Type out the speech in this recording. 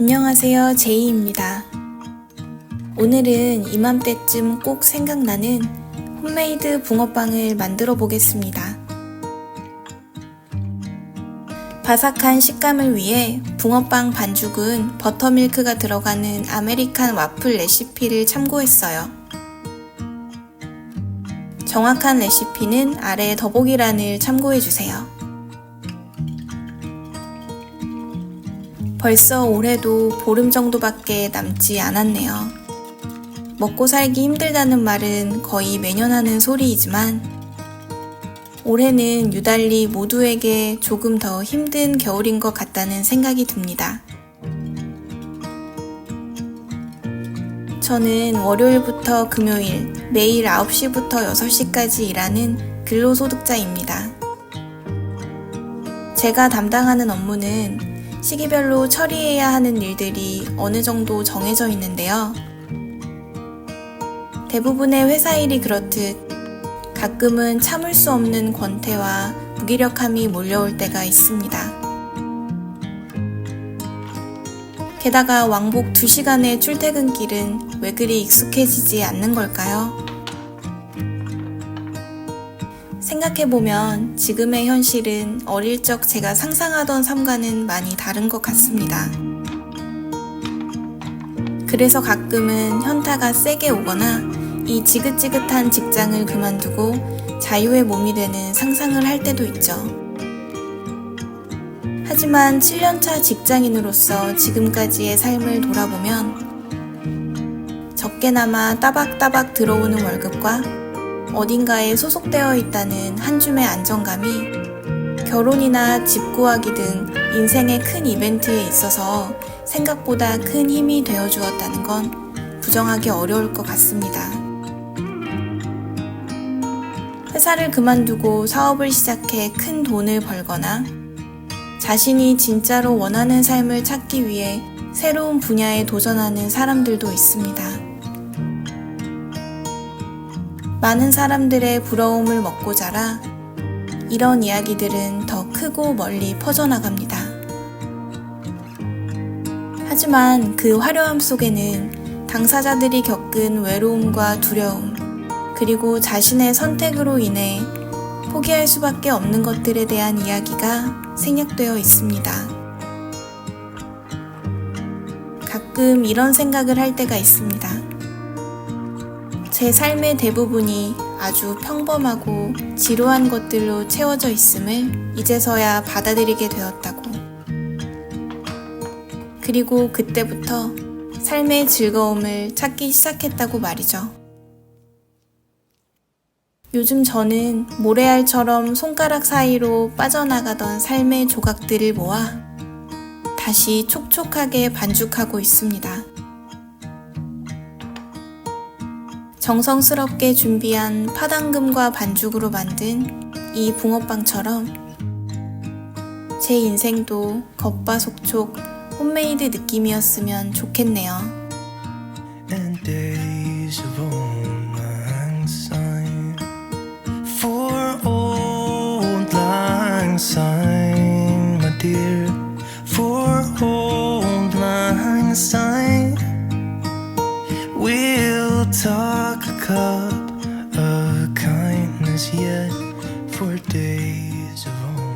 안녕하세요. 제이입니다. 오늘은 이맘때쯤 꼭 생각나는 홈메이드 붕어빵을 만들어 보겠습니다. 바삭한 식감을 위해 붕어빵 반죽은 버터밀크가 들어가는 아메리칸 와플 레시피를 참고했어요. 정확한 레시피는 아래 더보기란을 참고해주세요. 벌써 올해도 보름 정도밖에 남지 않았네요. 먹고 살기 힘들다는 말은 거의 매년 하는 소리이지만 올해는 유달리 모두에게 조금 더 힘든 겨울인 것 같다는 생각이 듭니다. 저는 월요일부터 금요일 매일 9시부터 6시까지 일하는 근로소득자입니다. 제가 담당하는 업무는 시기별로 처리해야 하는 일들이 어느 정도 정해져 있는데요. 대부분의 회사 일이 그렇듯 가끔은 참을 수 없는 권태와 무기력함이 몰려올 때가 있습니다. 게다가 왕복 2시간의 출퇴근길은 왜 그리 익숙해지지 않는 걸까요? 생각해보면 지금의 현실은 어릴 적 제가 상상하던 삶과는 많이 다른 것 같습니다. 그래서 가끔은 현타가 세게 오거나 이 지긋지긋한 직장을 그만두고 자유의 몸이 되는 상상을 할 때도 있죠. 하지만 7년차 직장인으로서 지금까지의 삶을 돌아보면 적게나마 따박따박 들어오는 월급과 어딘가에 소속되어 있다는 한 줌의 안정감이 결혼이나 집 구하기 등 인생의 큰 이벤트에 있어서 생각보다 큰 힘이 되어 주었다는 건 부정하기 어려울 것 같습니다. 회사를 그만두고 사업을 시작해 큰 돈을 벌거나 자신이 진짜로 원하는 삶을 찾기 위해 새로운 분야에 도전하는 사람들도 있습니다. 많은 사람들의 부러움을 먹고 자라 이런 이야기들은 더 크고 멀리 퍼져나갑니다. 하지만 그 화려함 속에는 당사자들이 겪은 외로움과 두려움, 그리고 자신의 선택으로 인해 포기할 수밖에 없는 것들에 대한 이야기가 생략되어 있습니다. 가끔 이런 생각을 할 때가 있습니다. 제 삶의 대부분이 아주 평범하고 지루한 것들로 채워져 있음을 이제서야 받아들이게 되었다고. 그리고 그때부터 삶의 즐거움을 찾기 시작했다고 말이죠. 요즘 저는 모래알처럼 손가락 사이로 빠져나가던 삶의 조각들을 모아 다시 촉촉하게 반죽하고 있습니다. 정성스럽게 준비한 파당금과 반죽으로 만든 이 붕어빵처럼 제 인생도 겉바속촉 홈메이드 느낌이었으면 좋겠네요. For days of old.